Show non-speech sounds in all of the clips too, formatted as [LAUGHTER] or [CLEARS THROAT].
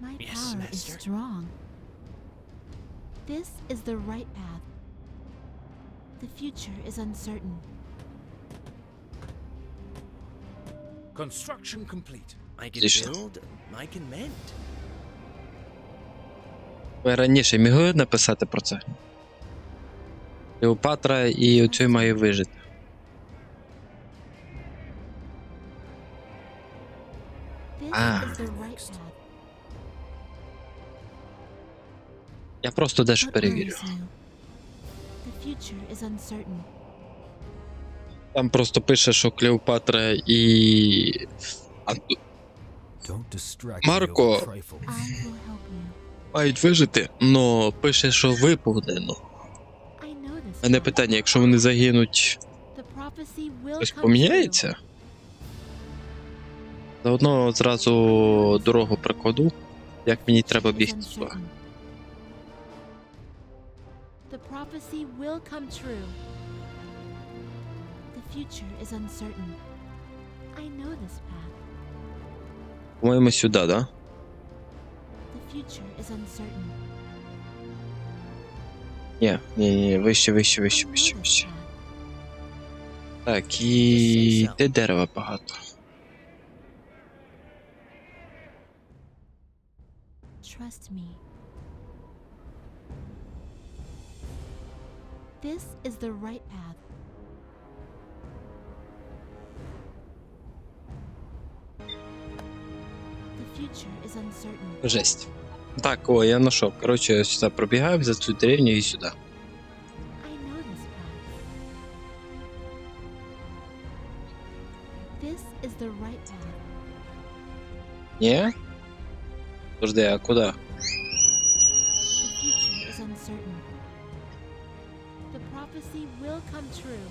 My Yes, power master. is strong. This is the right path. The future is uncertain. Construction complete. I can Отлично. build, I can mend. Ви раніше могли написати про це? Клеопатра і оцю має вижити. просто дещо перевірю. Там просто пише, що Клеопатра і. Марко мають вижити, но пише, що виповнено. Мене питання, якщо вони загинуть, щось поміняється? Заодно зразу дорогу прокладу, як мені треба бігти. туди. uncertain. The prophecy will come true. The future is uncertain. I know this path. По-моєму, сюди, да? The future is uncertain. Ні, ні, ні, вище, вище, I вище, know вище, this вище. path. Так, і де дерева багато? Trust me. This is the right path. The future is uncertain. Жесть. Так, о, я знайшов. Коротше, я сюди пробігаю за цю деревню і сюди. I know this path. This is the right path. Ні? Подожди, а куди? The prophecy will come true.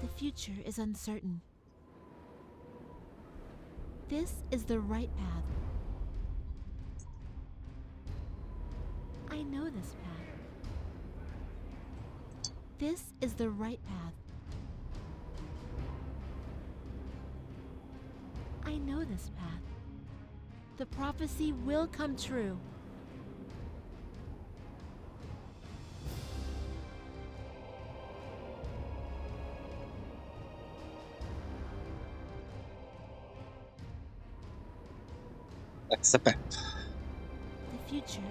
The future is uncertain. This is the right path. I know this path. This is the right path. I know this path. The prophecy will come true. СП.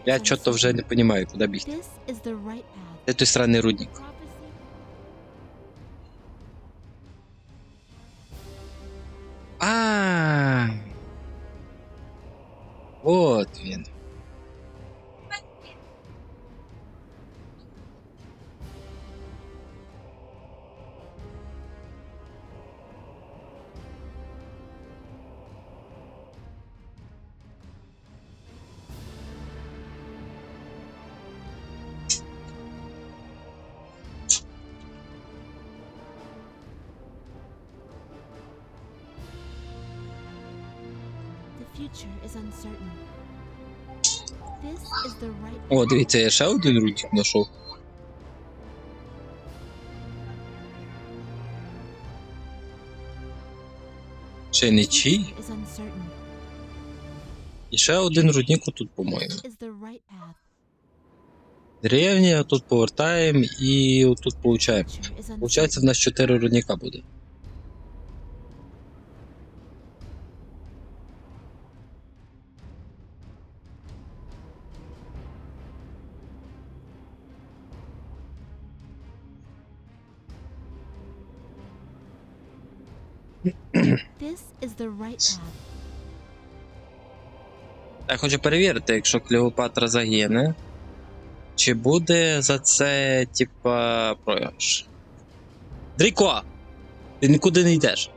Я чого-то уже не понимаю, куда бить. Это той сраний рудник. О, дивіться, я ще один рудник знайшов. Ще не чий. І ще один рудник тут, по-моєму. Деревня, тут повертаємо і отут получаємо. Получається, в нас 4 рудника буде. [CLEARS THROAT] Я хочу перевірити, якщо Клеопатра загине, чи буде за це, типа, програш. Дріко! Ти нікуди не йдеш.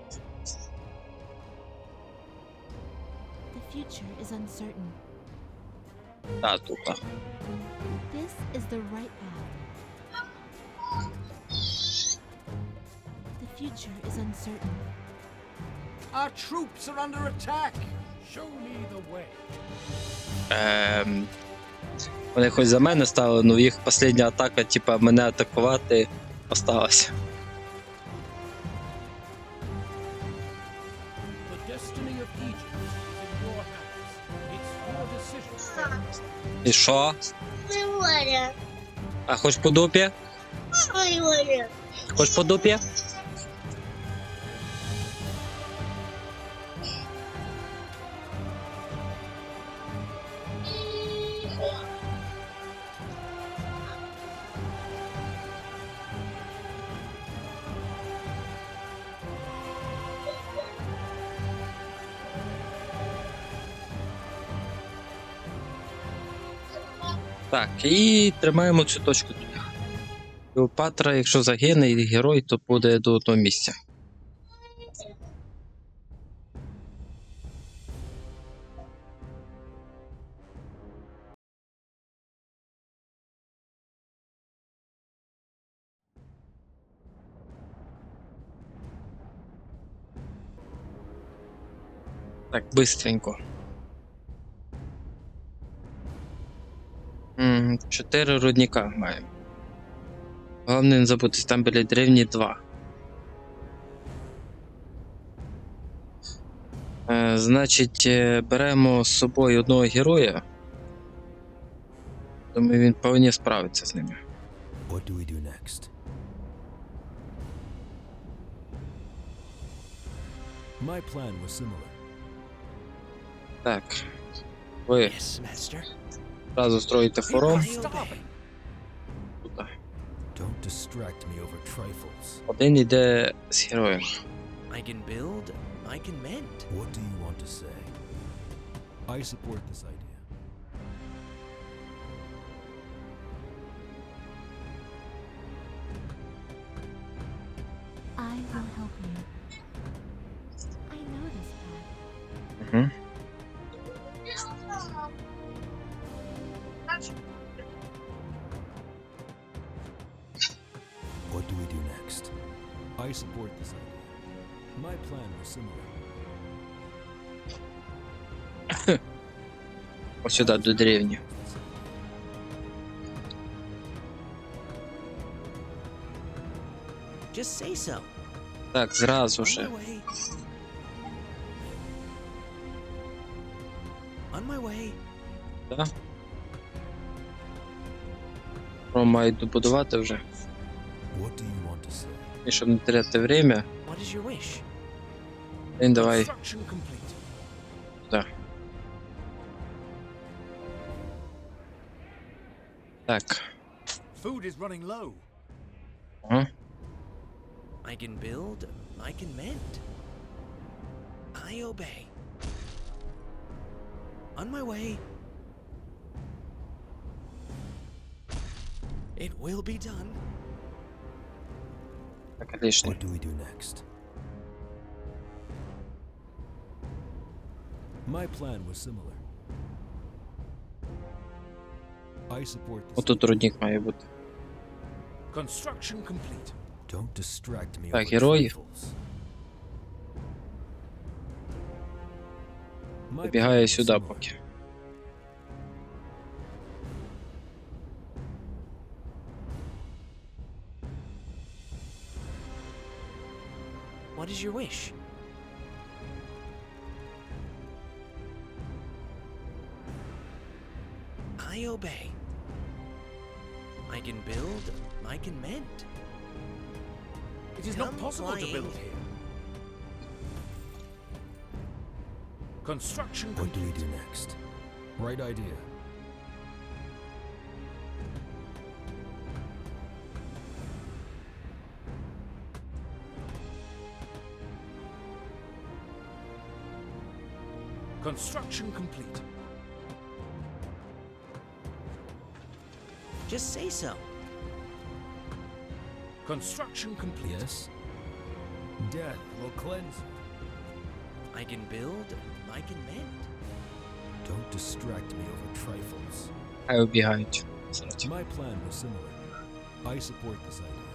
Та, тупо. This is the right path. The future is uncertain. Our troops are under attack. Show me the way. Ем, вони хоч за мене стали, ну їх остання атака, типа, мене атакувати осталася. І що? Милоня, А хоч по дупі? Милоня. Хоч по дупі? І тримаємо цю точку тут. Якщо загине герой, то буде до того місця. Так, быстренько. Чотири рудника маємо. Головне не забути, там біля древні 2. Е, значить, е, беремо з собою одного героя. Думаю, він повинен справитися з ними. What do we do next? My plan was similar. Так. Ви Yes, master. одразу строїте форум. I obey. Тут. Don't distract me over trifles. Один іде з героєм. I can build, I can mend. What do you want to say? I support this idea. I support this idea. My plan was similar. [LAUGHS] Ось сюди до древні. Just say so. Так, зразу же. On my way. Да? Форум мають добудувати вже. say? І щоб не теряти время, What is your wish? він давай. Construction complete. Так. Так. Food is running low. Ага. I can build, I can mend. I obey. On my way. It will be done. Так, лишній. What do we do next? My plan was similar. I support this. Отут рудник має бути. Construction complete. Don't distract me Так, over герої. trifles. My Забігає plan was сюди similar. поки. What is your wish? I obey. I can build, I can mend. It is not Come possible to build here. Construction What do we do next? Right idea. Construction complete. Just say so. Construction complete. Yes? Death will cleanse you. I can build, I can mend. Don't distract me over trifles. Хай обігають. Зразу. My plan was similar. I support this idea.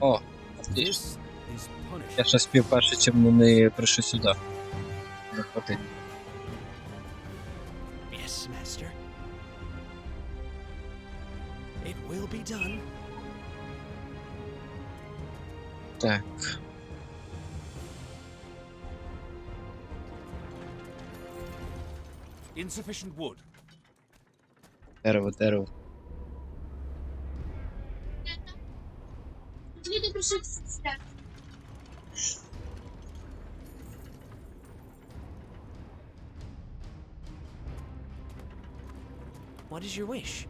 О, отлично. This is punishment. Я ще спів перше, чим вони прийшли сюди. Так. Insufficient wood. Дерево, дерево. Где ты пишешь? What is your wish?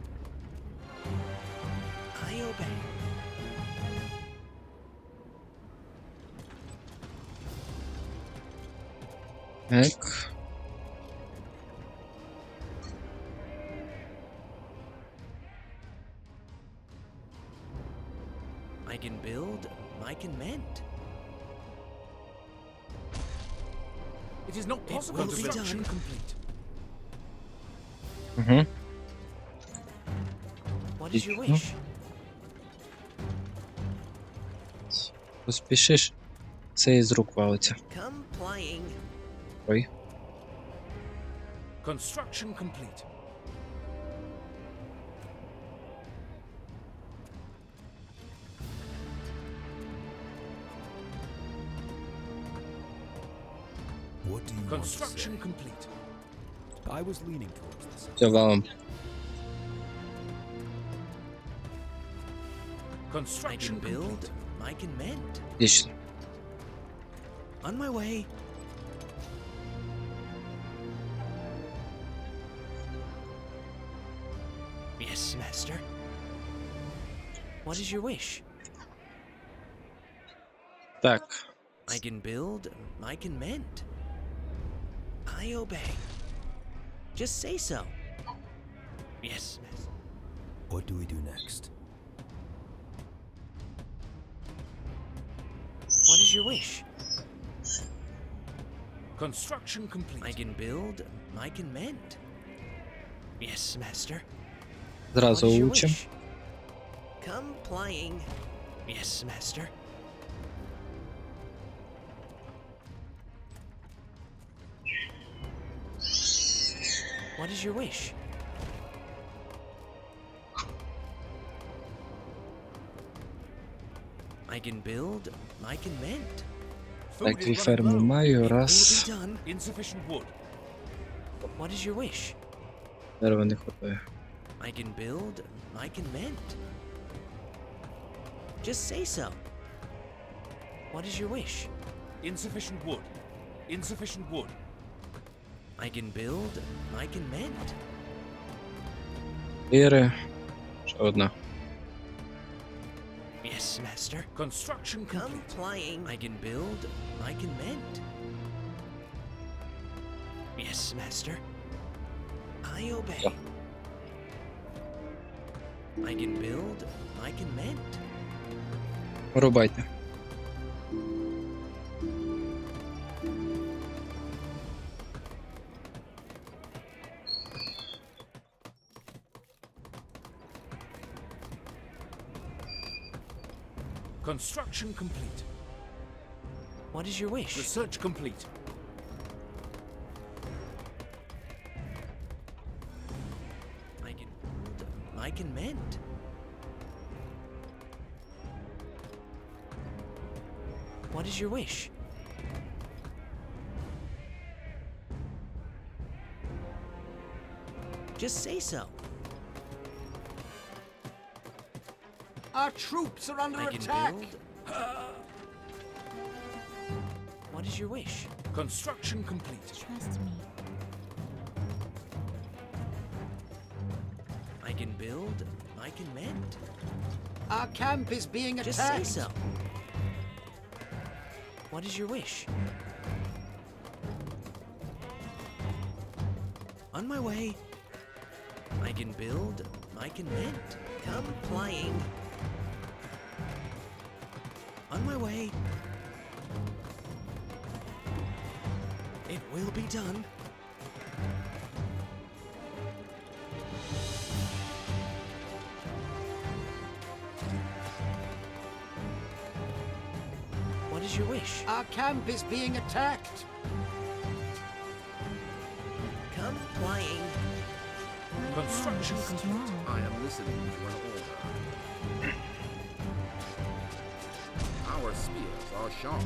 Так. I can build, I can mend. It is not possible will to be construction done. complete. Угу. What is your Mhm. wish? Поспішиш, це із рук валиться. Come Construction complete. What do you Construction complete. I was leaning towards this. Construction I can build. Complete. I can mend. Yes. On my way. What is your wish? Back. I can build, I can mend. I obey. Just say so. Yes. What do we do next? What is your wish? Construction complete. I can build, I can mend. Yes, master. Зразу What is your учим. wish? Come flying. Yes, master. What is your wish? I can build, I can mend. Food Так, is дві running ферми low. маю. It will Раз. be done. Insufficient wood. What is your wish? Дерева не хватає. I can build, I can mend. Just say so. What is your wish? Insufficient wood. Insufficient wood. I can build, I can mend. Чотири. Ще одна. Yes, master. Construction Come complete. flying. I can build, I can mend. Yes, master. I obey. Yeah. I can build, I can mend. Рубайте. Construction complete. What is your wish? Research complete. I can mend. What is your wish? Just say so. Our troops are under I can attack. build. What is your wish? Construction complete. Trust me. I can mend. Our camp is being attacked. Just say so. What is your wish? On my way. I can build, I can mend. Come flying. On my way. It will be done. Camp is being attacked. Come flying. Construction complete. I am listening to an order. Our spears are sharp.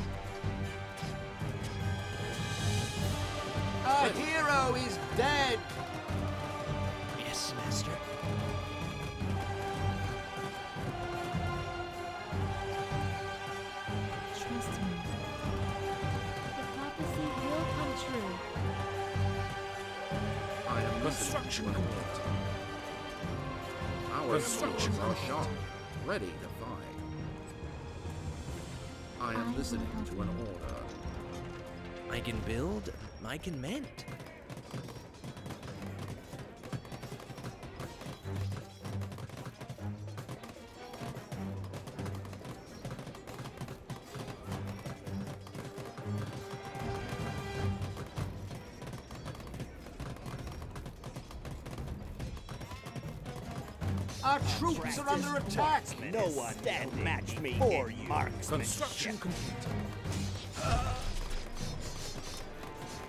Our hero is dead. Construction listening to an complete. Our Construction are complete. sharp, ready to fight. I I am will listening to an order. I can build, I can mend. Our troops are under attack. No one can match me for you. Construction complete.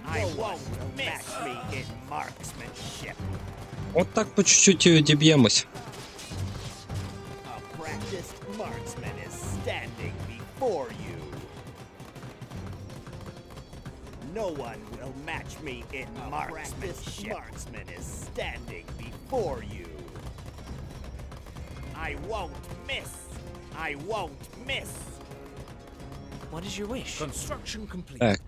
I won't match me in marksmanship. От так по чуть-чуть і одіб'ємось. I won't miss. What is your wish? Construction complete. Так.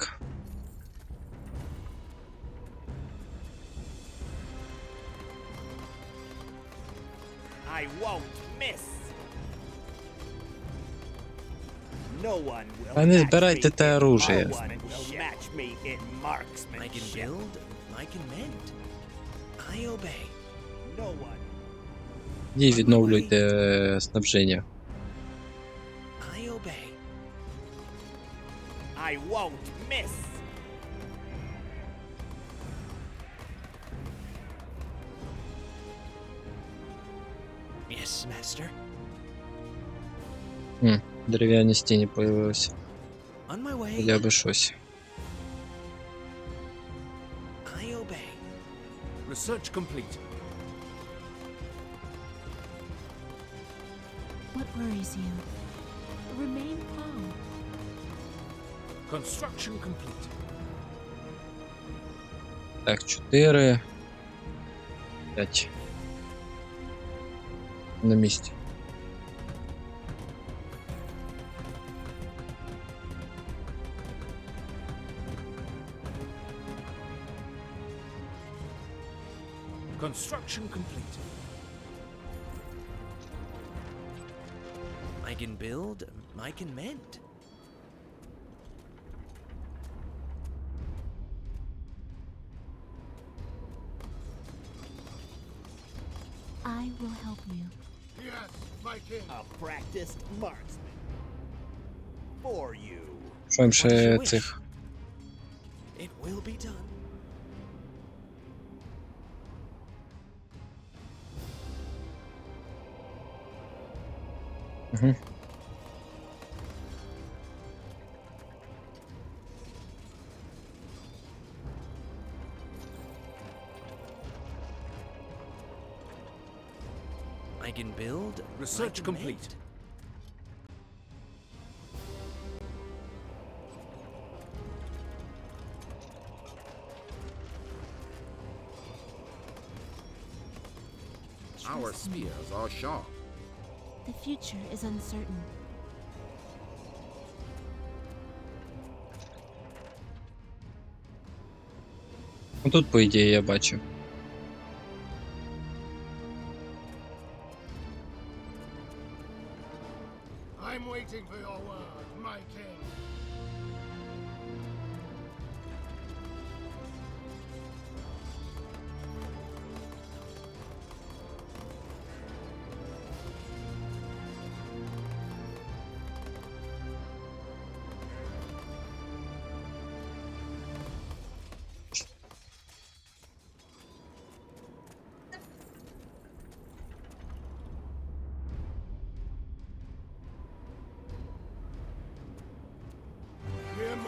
I won't miss. No one will А не match збирайте me те in оружие. No one will match me in I can marksmanship. build, I can mend. I obey. No one. І відновлюйте е, снабження. I won't miss. Yes, Master. Хм, дерев'яні стіні появилися. On my way. Хоча би щось. I obey. Research complete. What worries you? Remain calm. Construction complete. Так, 4. 5. На місці. Construction complete. I can build, I can mend. will help you. Yes, my king. A practiced marksman. For you. Powiem, of tych I can build, I Research can complete. mend. Our Trust me. spears are sharp. The future is uncertain. Ну тут, по ідеї, я бачу.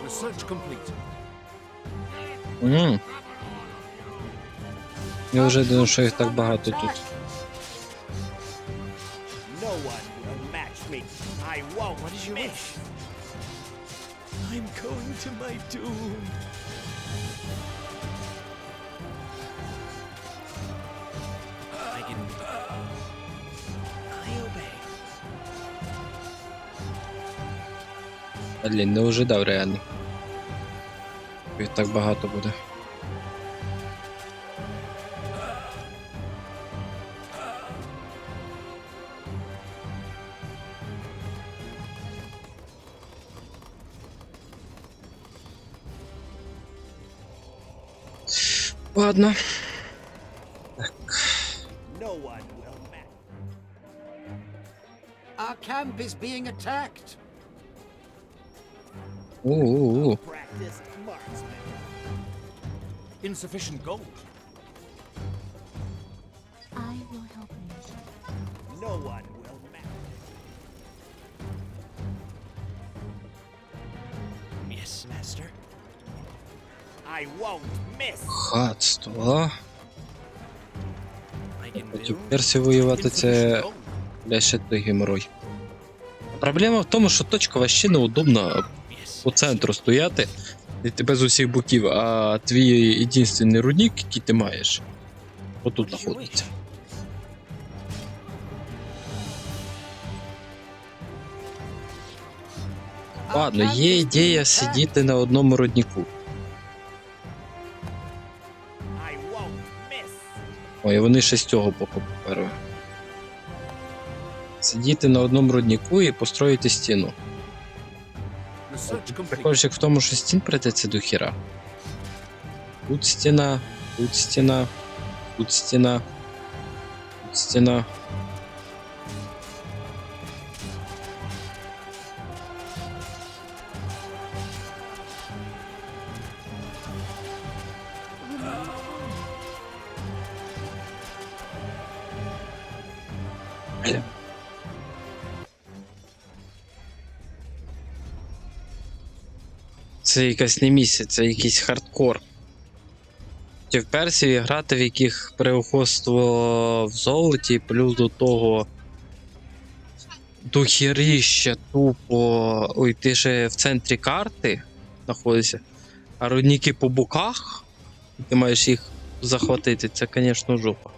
Research complete. Mm. Я вже думав, що їх так багато тут. No one will match me. I won't What is your miss. I'm going to my doom. I can... I obey. Блін, не ожидав реально. Так багато буде. Ладно. No one will match. Our camp is being attacked. У-у-у. Practiced marksman. Insufficient gold. I will help you. No one will match. Yes, master. I won't miss. Хатство. Build. персів воювати це бля, ще той геморой. Проблема в тому, що точка вообще неудобна Yes. По центру стояти, і тебе з усіх боків, а твій єдинственний рудник, який ти маєш, отут знаходиться. Ладно, є ідея сидіти на одному won't. Ой, вони ще з цього боку поперли. Сидіти на одному руднику і построїти стіну. Прикольчик в тому, що стін прийдеться до хіра. Тут стіна, тут стіна, тут стіна, тут стіна. Це якась не місія, це якийсь хардкор. Чи в Персії грати, в яких переохоство в золоті, плюс до того дохіріще тупо. Ой, ти же в центрі карти знаходишся, а рудники по боках, і ти маєш їх захватити, це, звісно, жопа.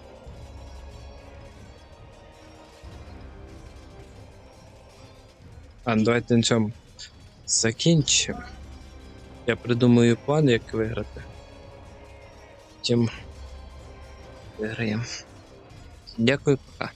А, давайте на цьому закінчимо. Я придумаю план, як виграти. Потім виграємо. Дякую, пока.